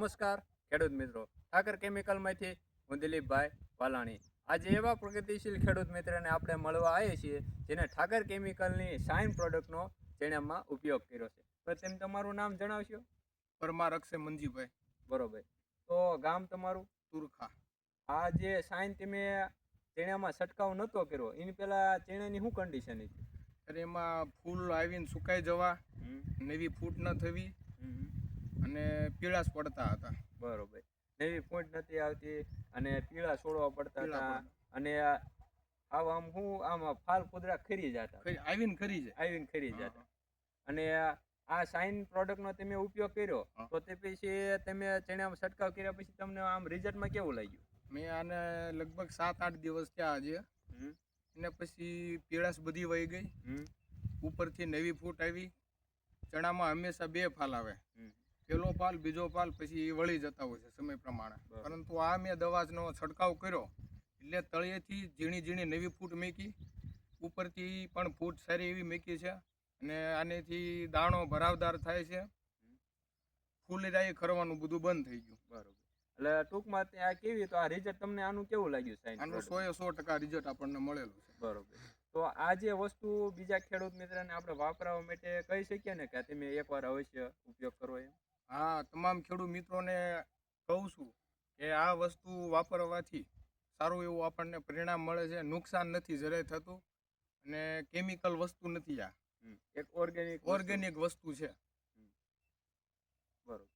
નમસ્કાર ખેડૂત મિત્રો. ઠાકર કેમિકલમાંથી હું દિલીપભાઈ વાલાણી. આજે એવા પ્રગતિશીલ ખેડૂત મિત્રને આપણે મળવા આવીએ છીએ જેને ઠાકર કેમિકલની સાઇન પ્રોડક્ટનો તેનામાં ઉપયોગ કર્યો છે. તો તેમ તમારું નામ જણાવશો? પરમાર અક્ષય મંજીભાઈ બરોબર. તો ગામ તમારું? તુરખા. આ જે સાઇન તમે ચણામાં છંટકાવ નહોતો કર્યો એની પહેલાં ચણાની શું કન્ડિશન હતી? અરે એમાં ફૂલ આવીને સુકાઈ જવા નવી ફૂટ ન થવી અને પીળાશ પડતા હતા. બરોબર. નવી પોઈન્ટ નથી આવતી અને પીળા છોડવા પડતા હતા. અને આવા આમ હું આમ ફાલ કુદરા ખરી જતા. આવીને ખરી જાય. આવીને ખરી જતા. અને આ સાઇન પ્રોડક્ટનો તમે ઉપયોગ કર્યો તો તે પછી તમે ચણામાં છંટકાવ કર્યા પછી તમને આમ રિઝલ્ટમાં કેવું લાગ્યું? મેં આને લગભગ સાત આઠ દિવસ થયા આજે. એને પછી પીળાશ બધી વહી ગઈ. ઉપરથી નવી ફૂટ આવી. ચણામાં હંમેશા બે ફાલ આવે. પેલો પાલ બીજો પાલ પછી એ વળી જતા હોય છે સમય પ્રમાણે. પરંતુ આ મેં દવાનો છંટકાવ કર્યો એટલે તળિયેથી ઝીણી ઝીણી નવી ફૂટ મેકી ઉપરથી પણ ફૂટ સારી એવી મેકી છે અને આનેથી દાણો ભરાવદાર થાય છે. ફૂલેરાઈ ખરવાનું બધું બંધ થઈ ગયું. બરોબર. એટલે ટૂંકમાં ત્યાં કેવી તો આ રિઝલ્ટ તમને આનું કેવું લાગ્યું સાહેબ? આનું સો એ સો ટકા રિઝલ્ટ આપણને મળેલું છે. બરોબર. તો આ જે વસ્તુ બીજા ખેડૂત મિત્રને આપણે વાપરવા માટે કહી શકીએ ને કે તમે એકવાર અવશ્ય ઉપયોગ કરો એમ? હા તમામ ખેડૂત મિત્રોને કહું છું કે આ વસ્તુ વાપરવાથી સારું એવું આપણને પરિણામ મળે છે. નુકસાન નથી જરાય થતું. અને કેમિકલ વસ્તુ નથી આ. એક ઓર્ગેનિક ઓર્ગેનિક વસ્તુ છે. બરોબર.